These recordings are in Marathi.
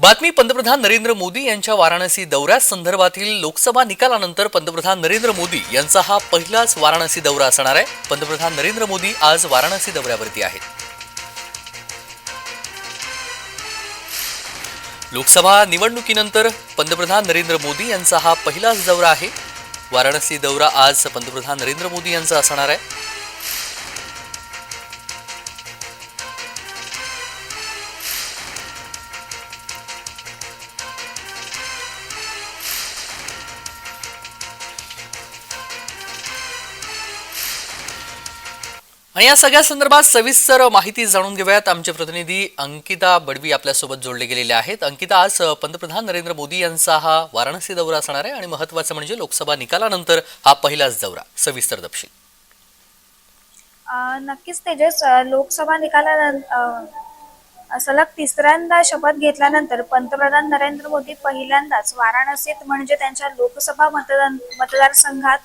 बातमी पंतप्रधान नरेंद्र मोदी यांच्या वाराणसी दौऱ्या संदर्भातील लोकसभा निकालानंतर पंतप्रधान नरेंद्र मोदी यांचा हा पहिलाच वाराणसी दौरा असणार आहे. पंतप्रधान नरेंद्र मोदी आज वाराणसी दौऱ्यावरती आहेत. लोकसभा निवडणुकीनंतर पंतप्रधान नरेंद्र मोदी यांचा हा पहिलाच दौरा आहे. वाराणसी दौरा आज पंतप्रधान नरेंद्र मोदी यांचा असणार आहे. आणि या सगळ्या संदर्भात सविस्तर माहिती जाणून घेऊयात. आमचे प्रतिनिधी अंकिता बडवी आपल्यासोबत जोडले गेलेले आहेत. अंकिता आज पंतप्रधान नरेंद्र मोदी यांचा हा वाराणसी दौरा असणार आहे आणि महत्वाचं म्हणजे लोकसभा निकालानंतर हा पहिलाच दौरा. सविस्तर तपशील. नक्कीच तेजस लोकसभा निकालानंतर सलग तिसऱ्यांदा शपथ घेतल्यानंतर पंतप्रधान नरेंद्र मोदी पहिल्यांदाच वाराणसीत म्हणजे त्यांच्या लोकसभा मतदान मतदारसंघात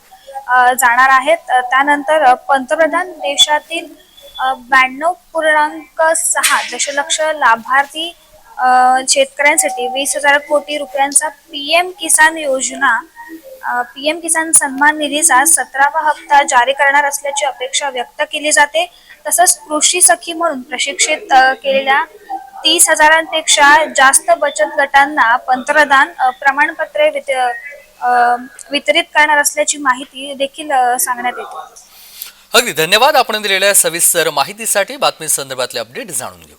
जाणार आहेत. त्यानंतर पंतप्रधान देशातील ब्याण्णव पूर्णांक सहा दशलक्ष लाभार्थी शेतकऱ्यांसाठी वीस हजार कोटी रुपयांचा पी एम किसान योजना पी एम किसान सन्मान निधीचा सतरावा हप्ता जारी करणार असल्याची अपेक्षा व्यक्त केली जाते. तसंच कृषी सखी म्हणून प्रशिक्षित केलेल्या तीस हजारांपेक्षा जास्त बचत गटांना पंतप्रधान प्रमाणपत्रे वितरित करणार असल्याची माहिती देखील सांगण्यात येते. अगदी धन्यवाद आपण दिलेल्या सविस्तर माहितीसाठी. बातमी संदर्भातले अपडेट जाणून घेऊ.